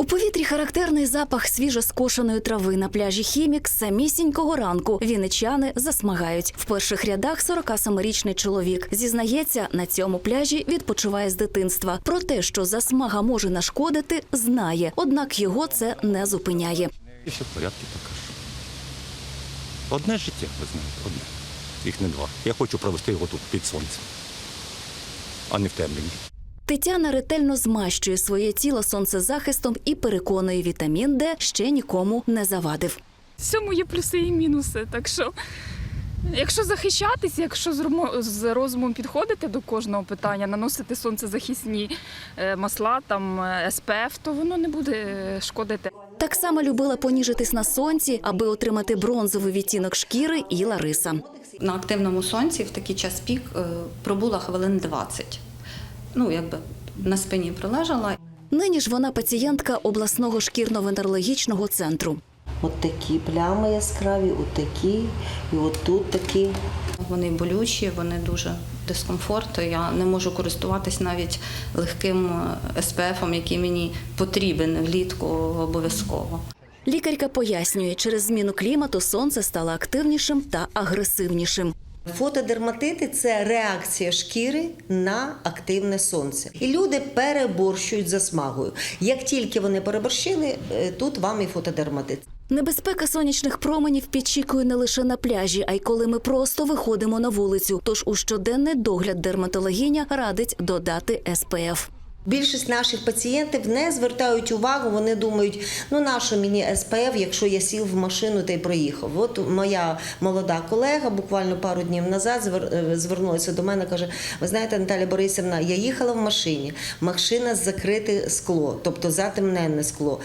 У повітрі характерний запах свіжоскошеної трави на пляжі Хімік самісінького ранку. Вінничани засмагають. В перших рядах 47-річний чоловік зізнається, на цьому пляжі відпочиває з дитинства. Про те, що засмага може нашкодити, знає. Однак його це не зупиняє. І все в порядку поки. Одне життя, ви знаєте, одне. Їх не два. Я хочу провести його тут під сонцем, а не в темряві. Тетяна ретельно змащує своє тіло сонцезахистом і переконує, вітамін Д ще нікому не завадив. В цьому є плюси і мінуси. Так що, якщо захищатись, якщо з розумом підходити до кожного питання, наносити сонцезахисні е, масла, там е, СПФ, то воно не буде е, шкодити. Так само любила поніжитись на сонці, аби отримати бронзовий відтінок шкіри і Лариса. На активному сонці в такий час пік пробула хвилин 20. Ну, якби на спині пролежала. Нині ж вона пацієнтка обласного шкірно-венерологічного центру. От такі плями яскраві, от такі, і от тут такі. Вони болючі, вони дуже дискомфорт. Я не можу користуватись навіть легким е, СПФом, який мені потрібен влітку обов'язково. Лікарка пояснює, через зміну клімату сонце стало активнішим та агресивнішим. Фотодерматити це реакція шкіри на активне сонце. І люди переборщують за смагою. Як тільки вони переборщили, е, тут вам і фотодерматит. Небезпека сонячних променів підчікує не лише на пляжі, а й коли ми просто виходимо на вулицю. Тож у щоденний догляд дерматологиня радить додати СПФ. Більшість наших пацієнтів не звертають увагу. Вони думають, ну нащо мені СПФ, якщо я сів в машину та й проїхав. От моя молода колега буквально пару днів назад е, звернулася до мене. каже: Ви знаєте, Наталя Борисівна, я їхала в машині, машина закрите скло, тобто затемненне скло.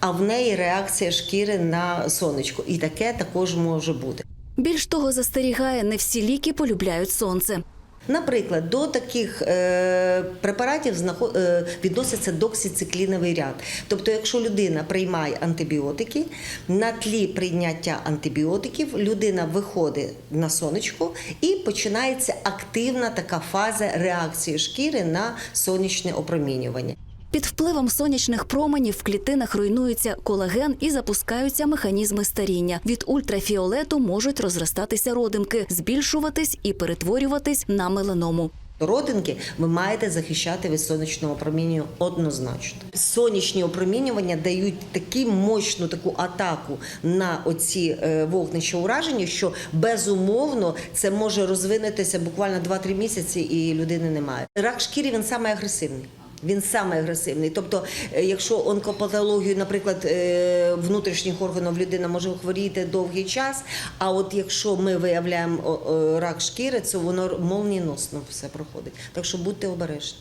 А в неї реакція шкіри на сонечко, і таке також може бути. Більш того, застерігає, не всі ліки полюбляють сонце. Наприклад, до таких е, препаратів е, відноситься доксицикліновий ряд. Тобто, якщо людина приймає антибіотики, на тлі прийняття антибіотиків людина виходить на сонечко і починається активна така фаза реакції шкіри на сонячне опромінювання. Під впливом сонячних променів в клітинах руйнується колаген і запускаються механізми старіння. Від ультрафіолету можуть розростатися родимки, збільшуватись і перетворюватись на меланому. Родинки ви маєте захищати від сонячного опромінювання однозначно. Сонячні опромінювання дають таку мощну таку атаку на оці е, вогнища ураження, що безумовно це може розвинутися буквально 2-3 місяці, і людини немає. Рак шкіри він саме агресивний. Він саме агресивний. Тобто, е, якщо онкопатологію, наприклад, е, внутрішніх органів людина може хворіти довгий час. А от якщо ми виявляємо рак шкіри, це воно молнієносно все проходить. Так що будьте обережні.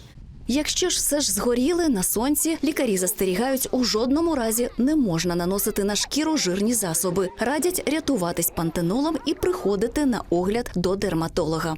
Якщо ж все ж згоріли на сонці, лікарі застерігають, у жодному разі не можна наносити на шкіру жирні засоби. Радять рятуватись пантенолом і приходити на огляд до дерматолога.